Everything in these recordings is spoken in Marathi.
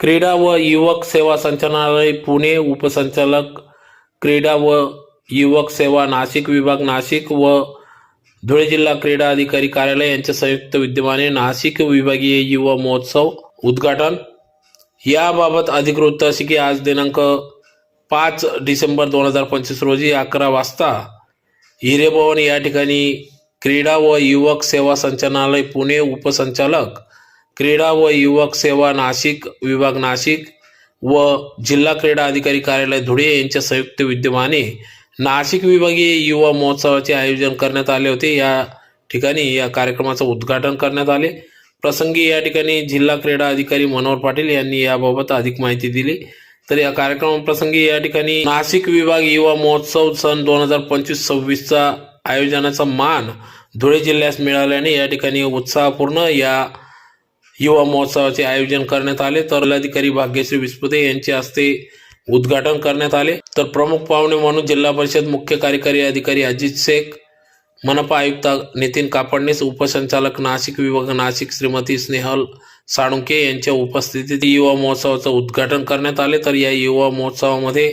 क्रीडा व युवक सेवा संचालनालय पुणे उपसंचालक क्रीडा व युवक सेवा नाशिक विभाग नाशिक व धुळे जिल्हा क्रीडा अधिकारी कार्यालय यांच्या संयुक्त विद्यमाने नाशिक विभागीय युवा महोत्सव उद्घाटन. याबाबत अधिकृत अशी की आज दिनांक पाच डिसेंबर दोन हजार पंचवीस रोजी अकरा वाजता हिरेभवन या ठिकाणी क्रीडा व युवक सेवा संचालनालय पुणे उपसंचालक क्रीडा व युवक सेवा नाशिक विभाग नाशिक व जिल्हा क्रीडा अधिकारी कार्यालय धुळे यांच्या संयुक्त विद्यमाने नाशिक विभागीय युवा महोत्सवाचे आयोजन करण्यात आले होते. या ठिकाणी या कार्यक्रमाचं उद्घाटन करण्यात आले. प्रसंगी या ठिकाणी जिल्हा क्रीडा अधिकारी मनोहर पाटील यांनी याबाबत अधिक माहिती दिली. तर या कार्यक्रमाप्रसंगी या ठिकाणी नाशिक विभाग युवा महोत्सव सन दोन हजार पंचवीस सव्वीसचा आयोजनाचा मान धुळे जिल्ह्यास मिळाल्याने या ठिकाणी उत्साहपूर्ण या युवा महोत्सवाचे आयोजन करण्यात आले. तर जिल्हाधिकारी भाग्यश्री विस्पुते यांच्या हस्ते उद्घाटन करण्यात आले. तर प्रमुख पाहुणे म्हणून जिल्हा परिषद मुख्य कार्यकारी अधिकारी अजित शेख मनपा आयुक्त नितीन कापडणीस उपसंचालक नाशिक विभाग नाशिक श्रीमती स्नेहल साळुंके यांच्या उपस्थितीत युवा महोत्सवाचं उद्घाटन करण्यात आले. तर या युवा महोत्सवामध्ये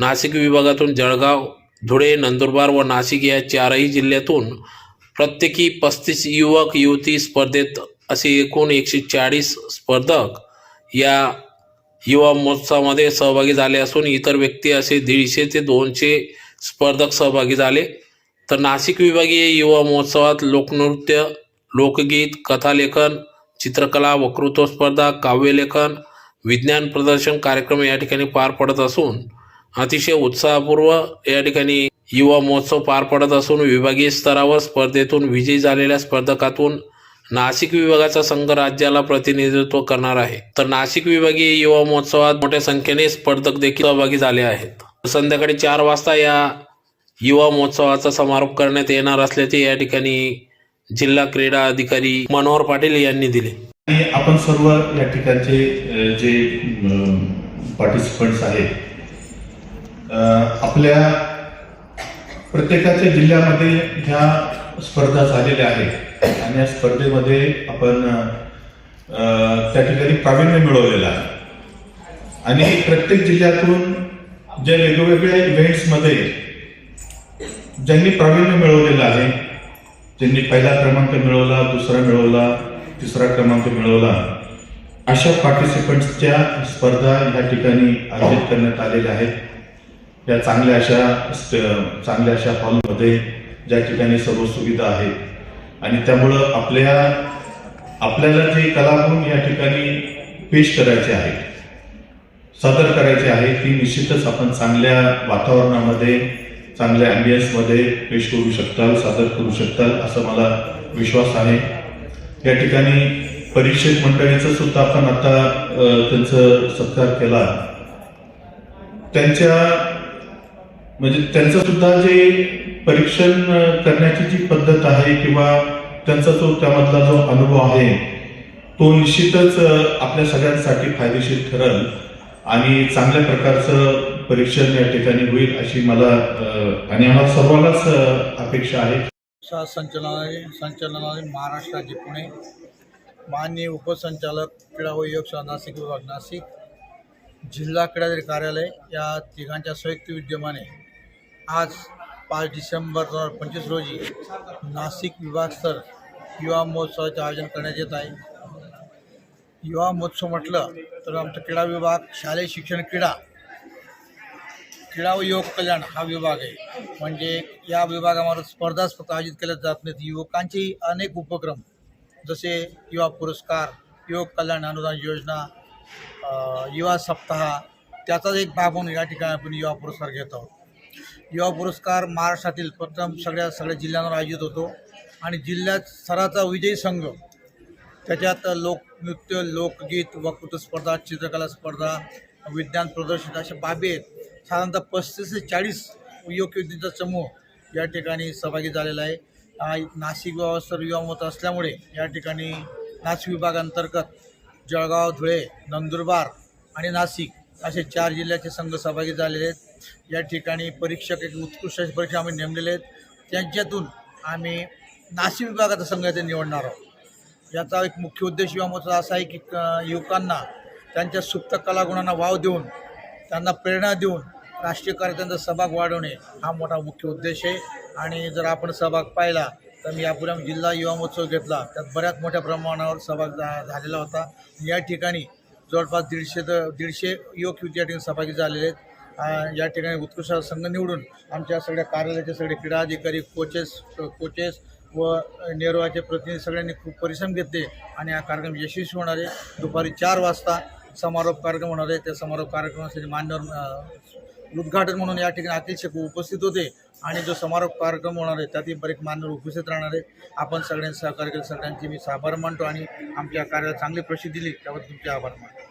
नाशिक विभागातून जळगाव धुळे नंदुरबार व नाशिक या चारही जिल्ह्यातून प्रत्येकी पस्तीस युवक युवती स्पर्धेत असे एकूण एकशे चाळीस स्पर्धक या युवा महोत्सवामध्ये सहभागी झाले असून इतर व्यक्ती असे दीडशे ते दोनशे स्पर्धक सहभागी झाले. तर नाशिक विभागीय युवा महोत्सवात लोकनृत्य लोकगीत कथालेखन चित्रकला वक्तृत्व स्पर्धा काव्यलेखन विज्ञान प्रदर्शन कार्यक्रम या ठिकाणी पार पडत असून अतिशय उत्साहपूर्व या ठिकाणी युवा महोत्सव पार पडत असून विभागीय स्तरावर स्पर्धेतून विजयी झालेल्या स्पर्धकातून नाशिक विभागाचा संघ राज्याला प्रतिनिधित्व करणार आहे. तर नाशिक विभागीय युवा महोत्सवात मोठ्या संख्येने स्पर्धक देखील सहभागी झाले आहेत. संध्याकाळी चार वाजता या युवा महोत्सवाचा समारोप करण्यात येणार असल्याचे या ठिकाणी जिल्हा क्रीडा अधिकारी मनोहर पाटील यांनी दिले. आपण सर्व या ठिकाणचे जे पार्टिसिपंट्स आहेत आपल्या प्रत्येकाच्या जिल्ह्यामध्ये ह्या स्पर्धा झालेल्या आहेत. आणि या स्पर्धेमध्ये आपण त्या ठिकाणी प्रावीण्य मिळवलेलं आहे. आणि प्रत्येक जिल्ह्यातून ज्या वेगवेगळ्या इव्हेंट्समध्ये ज्यांनी प्रावीण्य मिळवलेलं आहे ज्यांनी पहिला क्रमांक मिळवला दुसरा मिळवला तिसरा क्रमांक मिळवला अशा पार्टिसिपंट्सच्या स्पर्धा या ठिकाणी आयोजित करण्यात आलेल्या आहेत. या चांगल्या अशा चांगल्या अशा हॉलमध्ये ज्या ठिकाणी सर्व सुविधा आहेत आणि त्यामुळं आपल्या आपल्याला जे कलागुण या ठिकाणी पेश करायचे आहेत सादर करायचे आहे ती निश्चितच आपण चांगल्या वातावरणामध्ये चांगल्या अँबियन्समध्ये पेश करू शकताल सादर करू शकताल असा मला विश्वास आहे. या ठिकाणी परीक्षक मंडळीचं सुद्धा आपण आता त्यांचं सत्कार केला. त्यांच्या म्हणजे त्यांचं सुद्धा जे परीक्षण करण्याची जी पद्धत आहे किंवा त्यांचा जो त्यामधला जो अनुभव आहे तो निश्चितच आपल्या सगळ्यांसाठी फायदेशीर ठरेल आणि चांगल्या प्रकारचं परीक्षण या ठिकाणी होईल अशी मला आणि आम्हाला सर्वांनाच अपेक्षा आहे. संचालनालय संचालनालय महाराष्ट्र राज्य पुणे. माननीय उपसंचालक क्रीडा व योग नाशिक विभाग नाशिक. जिल्हा क्रीडाधिकारी कार्यालय या तिघांच्या संयुक्त विद्यमाने आज पाच डिसेंबर दोन हजार पंचवीस रोजी नाशिक विभागस्तर युवा महोत्सवाचे आयोजन करण्यात येत आहे. युवा महोत्सव म्हटलं तर आमचा क्रीडा विभाग शालेय शिक्षण क्रीडा क्रीडा व युवक कल्याण हा विभाग आहे. म्हणजे या विभागामार्फत स्पर्धा फक्त आयोजित केल्या जात नाहीत. युवकांचे अनेक उपक्रम जसे युवा पुरस्कार युवक कल्याण अनुदान योजना युवा सप्ताह त्याचाच एक भाग म्हणून या ठिकाणी आपण युवा पुरस्कार घेत आहोत. युवा पुरस्कार महाराष्ट्रातील प्रथम सगळ्या सगळ्या जिल्ह्यांवर आयोजित होतो. आणि जिल्ह्यात सराचा विजयी संघ त्याच्यात लोकनृत्य लोकगीत वक्तृत्व स्पर्धा चित्रकला स्पर्धा विज्ञान प्रदर्शन अशा बाबी आहेत. साधारणतः पस्तीस ते चाळीस युवक युवतींचा समूह या ठिकाणी सहभागी झालेला आहे. नाशिक व्यवस्था युवा मत असल्यामुळे या ठिकाणी नाशिक विभागांतर्गत जळगाव धुळे नंदुरबार आणि नाशिक असे चार जिल्ह्याचे संघ सहभागी झालेले आहेत. या ठिकाणी परीक्षक एक उत्कृष्ट अशी परीक्षा आम्ही नेमलेले आहेत. त्यांच्यातून आम्ही नाशिक विभागाचा संघ निवडणार आहोत. याचा एक मुख्य उद्देश युवा असा आहे की युवकांना त्यांच्या सुप्त कलागुणांना वाव देऊन त्यांना प्रेरणा देऊन राष्ट्रीय कार्यक्रमांचा सहभाग वाढवणे हा मोठा मुख्य उद्देश आहे. आणि जर आपण सहभाग पाहिला तर मी यापुढे जिल्हा युवा महोत्सव घेतला. त्यात बऱ्याच मोठ्या प्रमाणावर सहभाग झालेला होता. या ठिकाणी जवळपास दीडशे तर दीडशे युवक युवती या ठिकाणी सहभागी झालेले आहेत. या ठिकाणी उत्कृष्ट संघ निवडून आमच्या सगळ्या कार्यालयाचे सगळे क्रीडा अधिकारी कोचेस कोचेस व नेरवाचे प्रतिनिधी सगळ्यांनी खूप परिश्रम घेतले आणि हा कार्यक्रम यशस्वी होणार आहे. दुपारी चार वाजता समारोप कार्यक्रम होणार आहे. त्या समारोप कार्यक्रमासाठी मान्यवर उद्घाटन म्हणून या ठिकाणी अतिशय उपस्थित होते आणि जो समारोप कार्यक्रम होणार आहे त्यातही बरेच मान्यवर उपस्थित राहणार आहेत. आपण सगळ्यांनी सहकार्य केलं. सगळ्यांची मी आभार मानतो आणि आमच्या कार्याला चांगली प्रसिद्धी दिली. त्याबद्दल तुमचे आभार मानतो.